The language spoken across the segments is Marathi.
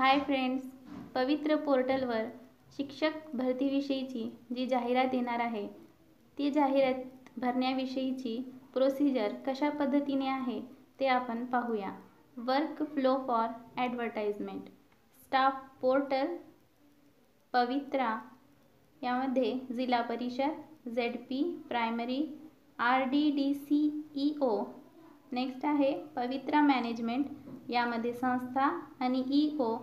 हाय फ्रेंड्स पवित्र पोर्टलवर शिक्षक भरतीविषयीची जी जाहिरात येणार आहे ती जाहिरात भरण्याविषयीची प्रोसिजर कशा पद्धतीने आहे ते आपण पाहूया. Work flow for advertisement staff portal Pavitra यामध्ये Zilla Parishad Z P primary R D D C E O next आहे पवित्रा मॅनेजमेंट यामध्ये संस्था आणि E O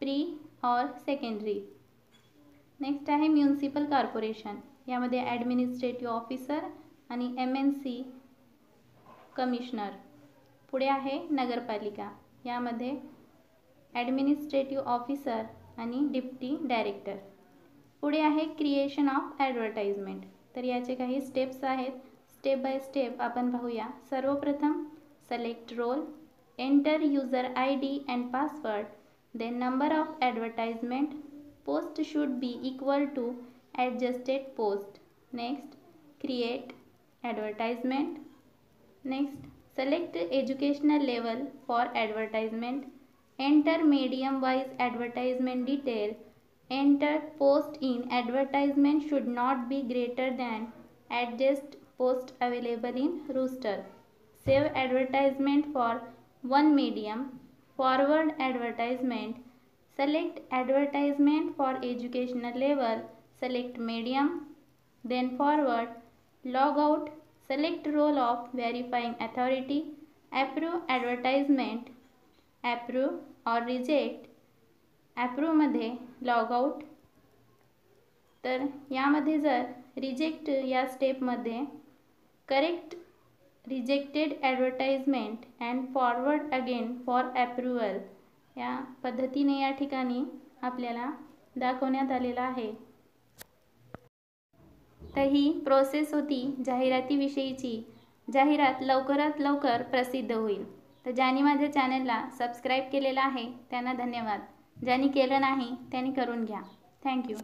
pre or secondary next आहे म्युन्सिपल कॉर्पोरेशन यामध्ये ॲडमिनिस्ट्रेटिव्ह ऑफिसर आणि एम एन सी कमिशनर पुढे आहे नगरपालिका. यामध्ये ॲडमिनिस्ट्रेटिव्ह ऑफिसर आणि डिप्टी डायरेक्टर पुढे आहे क्रिएशन ऑफ ॲडव्हर्टाइजमेंट तर याचे काही स्टेप्स आहेत. स्टेप बाय स्टेप आपण पाहूया. सर्वप्रथम select role enter user id and password. Then number of advertisement post should be equal to adjusted post. Next create advertisement. Next select educational level for advertisement. Enter medium wise advertisement detail. Enter post in advertisement should not be greater than adjust post available in rooster. Save advertisement for one medium forward advertisement select advertisement for educational level select medium then forward log out select role of verifying authority approve advertisement approve or reject approve ॲप्रूव्हमध्ये लॉग आऊट तर यामध्ये जर रिजेक्ट या स्टेपमध्ये correct rejected advertisement and forward again for approval या पद्धतीने या ठिकाणी आपल्याला दाखवण्यात आलेला आहे. तर ही प्रोसेस होती जाहिरातीविषयीची. जाहिरात लवकरात लवकर प्रसिद्ध होईल. तर ज्यांनी माझ्या चॅनलला सबस्क्राईब केलेलं आहे त्यांना धन्यवाद. ज्यांनी केलं नाही त्यांनी करून घ्या. थँक्यू